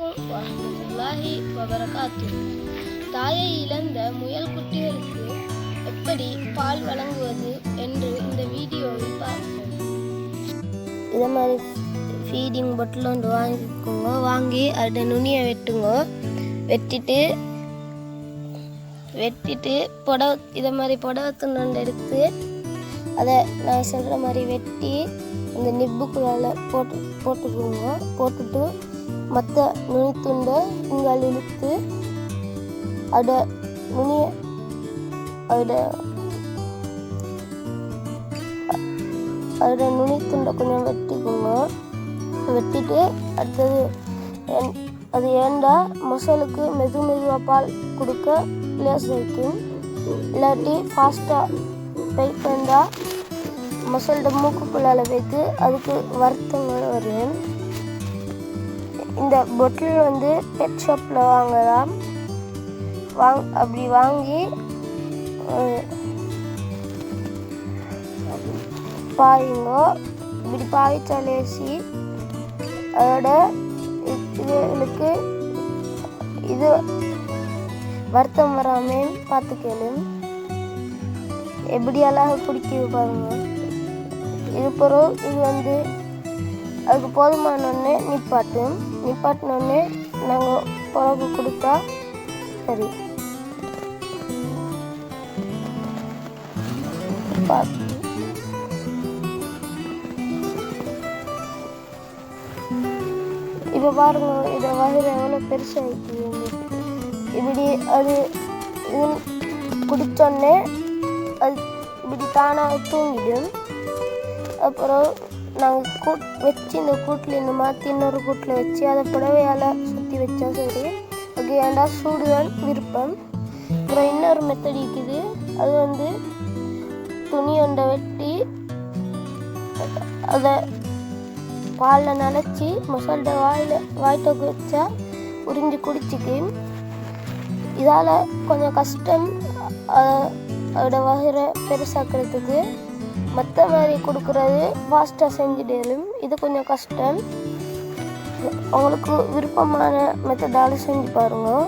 அலைக்கும் வரமத்துல்லாஹி வபரகாத்து தாயை இழந்த முயல் குட்டிகளுக்கு எப்படி பால் வழங்குவது என்று இந்த வீடியோவில் பார்ப்போம். இதை மாதிரி ஃபீடிங் பொட்டில் ஒன்று வாங்கிக்கோங்க. வாங்கி அதை நுனியை வெட்டுங்க. வெட்டிட்டு வெட்டிட்டு புடவ இதை மாதிரி புடவை துண்டு எடுத்து அதை நான் சொல்கிற மாதிரி வெட்டி இந்த நிப்புக்குள்ளால போட்டு போட்டுக்குவோங்க போட்டுட்டு மற்ற நுனித்துண்டை துண்டை இழுத்து அட நுனிய அட அதோட நுனி துண்டை கொஞ்சம் வெட்டிக்குங்க. வெட்டிட்டு அடுத்தது ஏன்- அது ஏண்டா மசாலுக்கு மெது மெதுவாக பால் கொடுக்க லேஸ் வைக்கும் இல்லாட்டி ஃபாஸ்ட்டாக வெயிட் பண்ணால் மசாலோட மூக்குக்குள்ளால வைத்து அதுக்கு வருத்தங்கள் வரும். இந்த பொட்டில் வந்து பெட் ஷாப்பில் வாங்கலாம். வாங் அப்படி வாங்கி அஹ், இப்படி பாய்ச்சலேசி அதோட இதுகளுக்கு இது வருத்தம் வராமல் பார்த்துக்கணும். எப்படி அழகாக குடிக்குது பாருங்க. இது பிறகு இது வந்து அதுக்கு போதுமான ஒன்று நிப்பாட்டும் நிப்பாட்டினோடனே நாங்கள் பிறகு கொடுத்தா சரி. இப்போ பாருங்க இதை வயிறு எவ்வளோ பெருசாகிட்டு இப்படி அது இது குடித்தோடனே அது இப்படி தானாக தூங்கிடும். அப்புறம் நாங்கள் கூட் வச்சு இந்த கூட்டில் இந்த மாற்றி இன்னொரு கூட்டில் வச்சு அதை புடவையால் சுற்றி வச்சா சரி. ஓகே ஏண்டா சூடுதான் விருப்பம். அப்புறம் இன்னொரு மெத்தட் இருக்குது. அது வந்து துணி ஒன்றை வெட்டி அதை பாலில் நனைச்சி மசால்ட வாயில் வாய்ட்டோக்கு வச்சா உறிஞ்சி குடிச்சிக்கு. இதால் கொஞ்சம் கஷ்டம் அதோட வகைரை பெருசாக்கிறதுக்கு. மற்ற மாதிரி கொடுக்குறது ஃபாஸ்ட்டாக செஞ்சிடலும் இது கொஞ்சம் கஷ்டம். உங்களுக்கு விருப்பமான மெத்தடால் செஞ்சு பாருங்கள்